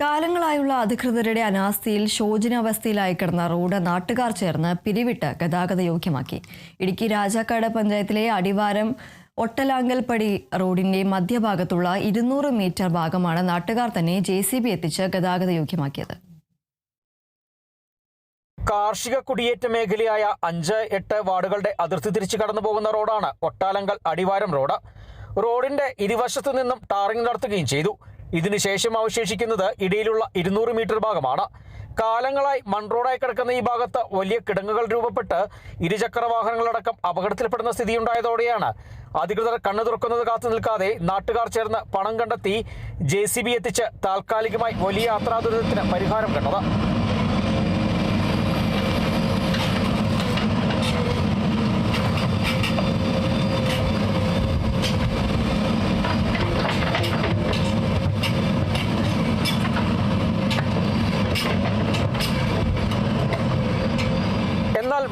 കാലങ്ങളായുള്ള അധികൃതരുടെ അനാസ്ഥയിൽ ശോചനാവസ്ഥയിലായി കിടന്ന റോഡ് നാട്ടുകാർ ചേർന്ന് പിരിവിട്ട് ഗതാഗത യോഗ്യമാക്കി. ഇടുക്കി രാജാക്കാട് പഞ്ചായത്തിലെ അടിവാരം ഒട്ടലാങ്കൽപ്പടി റോഡിന്റെ മധ്യഭാഗത്തുള്ള ഇരുന്നൂറ് മീറ്റർ ഭാഗമാണ് നാട്ടുകാർ തന്നെ ജെ സി ബി എത്തിച്ച് ഗതാഗത യോഗ്യമാക്കിയത്. കാർഷിക കുടിയേറ്റ മേഖലയായ അഞ്ച് എട്ട് വാർഡുകളുടെ അതിർത്തി തിരിച്ചു കടന്നു പോകുന്ന റോഡാണ് ഒട്ടാലങ്കൽ അടിവാരം റോഡ്. റോഡിന്റെ ഇരുവശത്തു നിന്നും ടാറിംഗ് നടത്തുകയും ചെയ്തു. ഇതിനുശേഷം അവശേഷിക്കുന്നത് ഇടയിലുള്ള ഇരുന്നൂറ് മീറ്റർ ഭാഗമാണ്. കാലങ്ങളായി മൺറോഡായി കിടക്കുന്ന ഈ ഭാഗത്ത് വലിയ കിടങ്ങുകൾ രൂപപ്പെട്ട് ഇരുചക്ര വാഹനങ്ങളടക്കം അപകടത്തിൽപ്പെടുന്ന സ്ഥിതിയുണ്ടായതോടെയാണ് അധികൃതർ കണ്ണു തുറക്കുന്നത് കാത്തു നിൽക്കാതെ നാട്ടുകാർ ചേർന്ന് പണം കണ്ടെത്തി ജെ എത്തിച്ച് താൽക്കാലികമായി വലിയ യാത്രാ ദുരിതത്തിന് പരിഹാരം കണ്ടത്.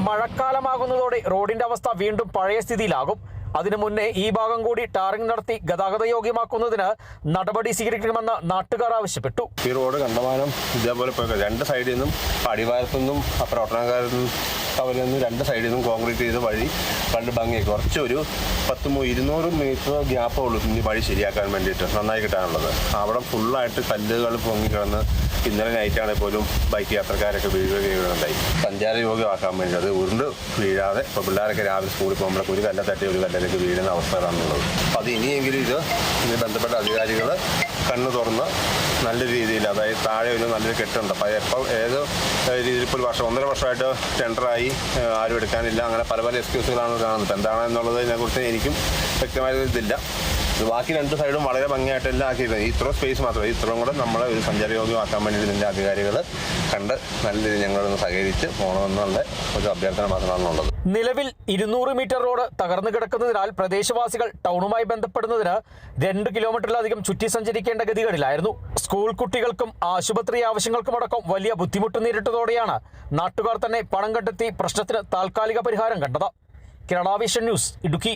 മഴക്കാലമാകുന്നതോടെ റോഡിന്റെ അവസ്ഥ വീണ്ടും പഴയ സ്ഥിതിയിലാകും. അതിനു മുന്നേ ഈ ഭാഗം കൂടി ടാറിംഗ് നടത്തി ഗതാഗത യോഗ്യമാക്കുന്നതിന് നടപടി സ്വീകരിക്കണമെന്ന് നാട്ടുകാർ ആവശ്യപ്പെട്ടു. ഈ റോഡ് കണ്ടമാനം ഇതേപോലെ രണ്ട് സൈഡിൽ നിന്നും അടിവാരത്തു നിന്നും അപ്പുറം ഒട്ടനക്കാരിൽ നിന്നും കവലിൽ നിന്ന് രണ്ട് സൈഡിൽ നിന്നും കോൺക്രീറ്റ് ചെയ്ത വഴി കണ്ട് ഭംഗിയായി കുറച്ചൊരു പത്ത് ഇരുന്നൂറ് മീറ്റർ ഗ്യാപ്പേ ഉള്ളൂ ഇനി വഴി ശരിയാക്കാൻ വേണ്ടിയിട്ട് നന്നായി കിട്ടാനുള്ളത്. അവിടെ ഫുള്ളായിട്ട് കല്ലുകൾ പൊങ്ങി കിടന്ന് ഇന്നലെ നൈറ്റാണെങ്കിൽ പോലും ബൈക്ക് യാത്രക്കാരൊക്കെ വീഴുകയുണ്ടായി സഞ്ചാര യോഗ്യമാക്കാൻ വേണ്ടി അത് ഉരുണ്ട് വീഴാതെ ഇപ്പോൾ പിള്ളേരൊക്കെ രാവിലെ സ്കൂളിൽ പോകുമ്പോഴൊക്കെ ഒരു കല്ല തട്ടി ഒരു കല്ലിലേക്ക് വീഴുന്ന അവസ്ഥകളാണുള്ളത് അപ്പോൾ അത് ഇനിയെങ്കിലും ഇത് ഇതിന് ബന്ധപ്പെട്ട അധികാരികൾ കണ്ണു തുറന്ന് നല്ല രീതിയിൽ അതായത് താഴെ ഒരു നല്ലൊരു കെട്ടുണ്ട്. അപ്പോൾ എപ്പോൾ ഏത് രീതിയിൽ ഇപ്പോൾ വർഷം ഒന്നര വർഷമായിട്ട് ടെൻഡറായി ആരും എടുക്കാനില്ല. അങ്ങനെ പല പല എക്സ്ക്യൂസുകളാണ് കാണുന്നത്. എന്താണെന്നുള്ളത് കുറിച്ച് എനിക്കും വ്യക്തമായ ഇതില്ല ഇത് ബാക്കി രണ്ട് സൈഡും വളരെ ഭംഗിയായിട്ട് എല്ലാം ആക്കിയിരുന്നത് ഇത്ര സ്പേസ് മാത്രമേ ഇത്രയും കൂടെ നമ്മളെ ഒരു സഞ്ചാരയോഗ്യമാക്കാൻ വേണ്ടി ഇതിന്റെ അധികാരികൾ കണ്ട് നല്ല രീതിയിൽ ഞങ്ങളൊന്ന് സഹകരിച്ച് പോകണമെന്നുള്ള ഒരു അഭ്യർത്ഥന മാത്രമാണുള്ളത് നിലവിൽ ഇരുന്നൂറ് മീറ്റർ റോഡ് തകർന്നു കിടക്കുന്നതിനാൽ പ്രദേശവാസികൾ ടൗണുമായി ബന്ധപ്പെടുന്നതിന് രണ്ട് കിലോമീറ്ററിലധികം ചുറ്റി സഞ്ചരിക്കേണ്ട ഗതികളിലായിരുന്നു സ്കൂൾ കുട്ടികൾക്കും ആശുപത്രി ആവശ്യങ്ങൾക്കുമടക്കം വലിയ ബുദ്ധിമുട്ട് നേരിട്ടതോടെയാണ് നാട്ടുകാർ തന്നെ പണം കണ്ടെത്തി പ്രശ്നത്തിന് താൽക്കാലിക പരിഹാരം കണ്ടത്. Kerala vision news Idukki.